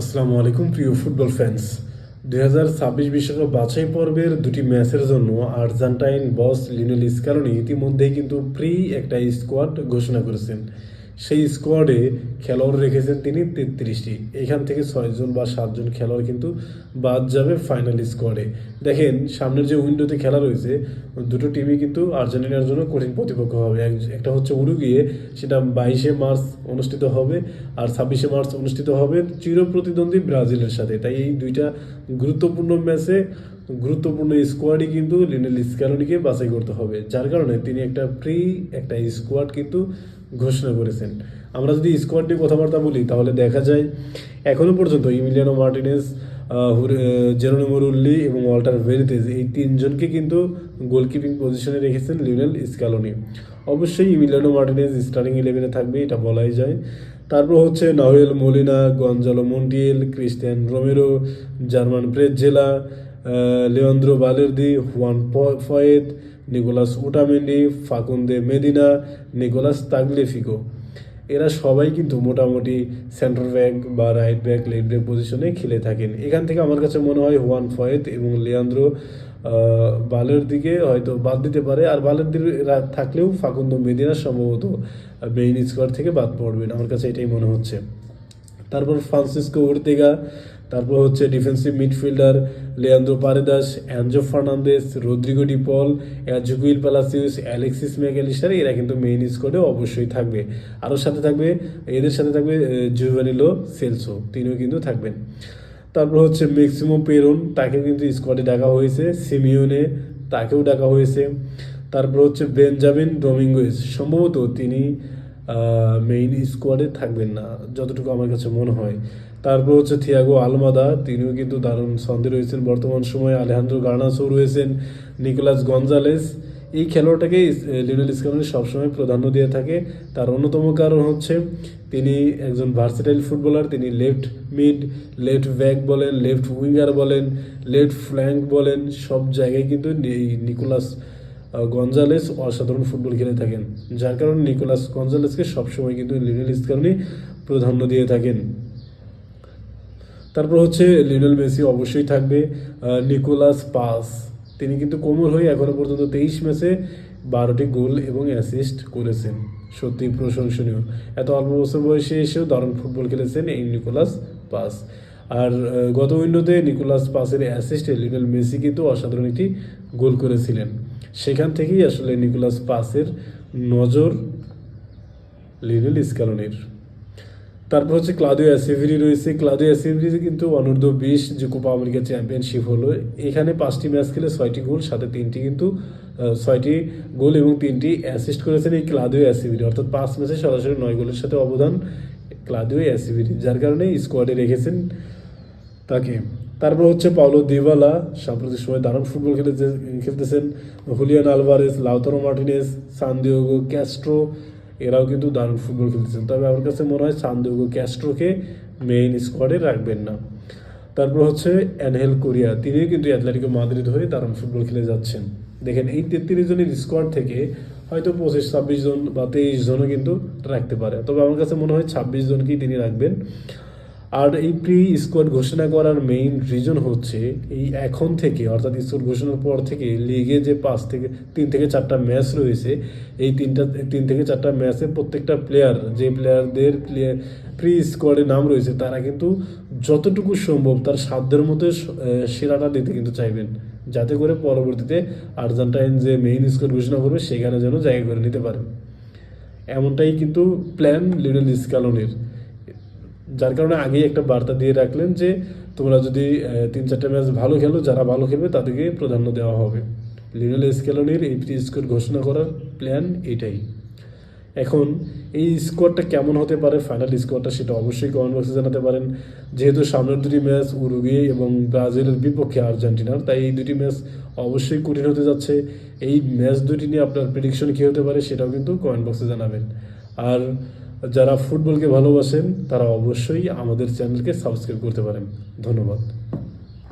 আসসালামু আলাইকুম, প্রিয় ফুটবল ফ্যান্স দুই হাজার ছাব্বিশ বিশ্বকাপ বাছাই পর্বের দুটি ম্যাচের জন্য আর্জেন্টাইন বস লিনেল স্কারনি ইতিমধ্যেই কিন্তু প্রি একটা স্কোয়াড ঘোষণা করেছেন। সেই স্কোয়াডে খেলোয়াড় রেখেছেন তিনি তেত্রিশটি। এখান থেকে ছয়জন বা সাতজন খেলোয়াড় কিন্তু বাদ যাবে ফাইনাল স্কোয়াডে দেখেন, সামনের যে উইন্ডোতে খেলা রয়েছে, দুটো টিমই কিন্তু আর্জেন্টিনার জন্য কঠিন প্রতিপক্ষ হবে। এক- একটা হচ্ছে উরুগিয়ে, সেটা বাইশে মার্চ অনুষ্ঠিত হবে আর ছাব্বিশে মার্চ অনুষ্ঠিত হবে চিরপ্রতিদ্বন্দ্বী ব্রাজিলের সাথে। তাই এই দুইটা গুরুত্বপূর্ণ ম্যাচে গুরুত্বপূর্ণ স্কোয়াডই কিন্তু লিনেল স্ক্যালোনিকে বাছাই করতে হবে, যার কারণে তিনি একটা প্রি একটা স্কোয়াড কিন্তু ঘোষণা করেছেন। আমরা যদি স্কোয়াড নিয়ে কথাবার্তা বলি, তাহলে দেখা যায় এখনও পর্যন্ত ইমিলিয়ানো মার্টিনেস জেরোনি মরুল্লি এবং ওয়াল্টার ভেরিতেজ এই তিনজনকে কিন্তু গোলকিপিং পজিশনে রেখেছেন লিওনেল স্ক্যালোনি অবশ্যই ইমিলিয়ানো মার্টিনেজ স্টার্টিং ইলেভেনে থাকবে, এটা বলাই যায়। তারপর হচ্ছে Nahuel Molina, Gonzalo Montiel, Cristian Romero, German Pezzella Leandro Balerdi Juan Foyth, Nicolas Otamendi Facundo Medina, Nicolas Tagliafico. এরা সবাই কিন্তু মোটামুটি সেন্টার ব্যাক বা রাইট ব্যাক, লেফট ব্যাক পজিশনে খেলে থাকেন। এখান থেকে আমার কাছে মনে হয় হুয়ান ফয়েদ এবং লিয়ান্দ্রো বালের দিকে হয়তো বাদ দিতে পারে। আর বালের দিকে থাকলেও ফাকুন্দ মেদিনা সম্ভবত মেইন স্কোয়াড থেকে বাদ পড়বেন। আমার কাছে এটাই মনে হচ্ছে। ফ্রান্সিসকো ওর্তেগা, তারপর হচ্ছে defensive midfielder Leandro Paredes Enzo Fernandez Rodrigo De Paul Exequiel Palacios Alexis Mac Allister এরা কিন্তু মেইন স্কোয়াডে অবশ্যই থাকবে। আরও সাথে থাকবে, এদের সাথে থাকবে জুভানিলো সেলসো তিনিও কিন্তু থাকবেন। তারপর হচ্ছে ম্যাক্সিমো পেরন তাকেও কিন্তু স্কোয়াডে ডাকা হয়েছে সিমিওনে তাকেও ডাকা হয়েছে। তারপর হচ্ছে বেঞ্জামিন ডোমিঙ্গোয়েস সম্ভবত তিনি মেইন স্কোয়াডে থাকবেন না, যতটুকু আমার কাছে মনে হয়। তারপর হচ্ছে থিয়াগো আলমাদা তিনিও কিন্তু দারুণ ছন্দে রয়েছেন। বর্তমান সময়ে আলেহান্দ্রো গার্নাসও রয়েছেন নিকোলাস গঞ্জালেস এই খেলোয়াড়টাকে লিওনেল স্কালনি সবসময় প্রাধান্য দিয়ে থাকে। তার অন্যতম কারণ হচ্ছে, তিনি একজন ভার্সেটাইল ফুটবলার তিনি লেফট মিড লেফট ব্যাক বলেন লেফট উইঙ্গার বলেন লেফট ফ্ল্যাঙ্ক বলেন, সব জায়গায় কিন্তু এই নিকোলাস গঞ্জালেস অসাধারণ ফুটবল খেলে থাকেন। যার কারণে নিকোলাস গঞ্জালেসকে সবসময় কিন্তু লিওনেল স্কালনি প্রাধান্য দিয়ে থাকেন। তারপর হচ্ছে লিওনেল মেসি অবশ্যই থাকবে। Nicolas Paz. তিনি কিন্তু কোমর হয়ে এখনও পর্যন্ত তেইশ ম্যাচে বারোটি গোল এবং অ্যাসিস্ট করেছেন। সত্যি প্রশংসনীয়। এত অল্প বছর বয়সে এসেও দারুণ ফুটবল খেলেছেন এই নিকোলাস পাস। আর গত উইন্ডোতে নিকোলাস পাসের অ্যাসিস্টে লিওনেল মেসি কিন্তু অসাধারণ একটি গোল করেছিলেন। সেখান থেকেই আসলে নিকোলাস পাসের নজর লিওনেল স্কালনের। তারপর হচ্ছে ক্লাদিও অ্যাসিভিরি রয়েছে। ক্লাদিও অ্যাসিভিরি কিন্তু অনূর্ধ্ব বিশ যে কোপা আমেরিকা চ্যাম্পিয়নশিপ হলো, এখানে পাঁচটি ম্যাচ খেলে ছয়টি গোল, সাথে তিনটি কিন্তু ছয়টি গোল এবং তিনটি অ্যাসিস্ট করেছেন এই ক্লাদিও অ্যাসিভিরি অর্থাৎ পাঁচ ম্যাচে সরাসরি নয় গোলের সাথে অবদান ক্লাদিও অ্যাসিভিরি যার কারণে স্কোয়াডে রেখেছেন তাকে। তারপর হচ্ছে পাওলো দিবালা সাম্প্রতিক সময় দারুণ ফুটবল খেলেছে খেলতেছেন Julian Alvarez Lautaro Martinez Santiago Castro, এরাও কিন্তু দারুণ ফুটবল খেলতেছেন। তবে আমার কাছে মনে হয় সানদিওগো ক্যাস্ট্রোকে মেইন স্কোয়াডে রাখবেন না। তারপর হচ্ছে অ্যানহেল কোরিয়া, তিনিও কিন্তু অ্যাথলেটিকো মাদ্রিদ হয়ে দারুণ ফুটবল খেলে যাচ্ছেন। দেখেন, এই তেত্রিশ জনের স্কোয়াড থেকে হয়তো পঁচিশ, ছাব্বিশ জন বা তেইশ জনও কিন্তু রাখতে পারে। তবে আমার কাছে মনে হয় ছাব্বিশ জনকেই তিনি রাখবেন। আর এই প্রি স্কোয়াড ঘোষণা করার মেইন রিজন হচ্ছে এই এখন থেকে, অর্থাৎ স্কোয়াড ঘোষণার পর থেকে লিগে যে পাঁচ থেকে, তিন থেকে চারটা ম্যাচ রয়েছে, এই তিনটা, তিন থেকে চারটা ম্যাচে প্রত্যেকটা প্লেয়ার যে প্লেয়ারদের প্লেয়ার প্রি স্কোয়াডে নাম রয়েছে, তারা কিন্তু যতটুকু সম্ভব তার সাধ্যের মতো সেরাটা দিতে কিন্তু চাইবেন। যাতে করে পরবর্তীতে আর্জেন্টাইন যে মেইন স্কোয়াড ঘোষণা করবে, সেখানে যেন জায়গা করে নিতে পারেন এমনটাই কিন্তু প্ল্যান লিওনেল স্কালনের। যার কারণে আগেই একটা বার্তা দিয়ে রাখলেন যে, তোমরা যদি তিন চারটে ম্যাচ ভালো খেলো, যারা ভালো খেলবে তাদেরকে প্রাধান্য দেওয়া হবে। লিওনেল স্কেলনের এই প্রি স্কোর ঘোষণা করার প্ল্যান এটাই। এখন, এই স্কোরটা কেমন হতে পারে, ফাইনাল স্কোরটা সেটা অবশ্যই কমেন্ট বক্সে জানাতে পারেন। যেহেতু সামনের দুটি ম্যাচ উরুগুয়ে এবং ব্রাজিলের বিপক্ষে আর্জেন্টিনার, তাই এই দুটি ম্যাচ অবশ্যই কঠিন হতে যাচ্ছে। এই ম্যাচ দুটি নিয়ে আপনার প্রেডিকশন কী হতে পারে সেটাও কিন্তু কমেন্ট বক্সে জানাবেন। আর যারা ফুটবলকে ভালোবাসেন তারা অবশ্যই আমাদের চ্যানেলকে সাবস্ক্রাইব করতে পারেন। ধন্যবাদ।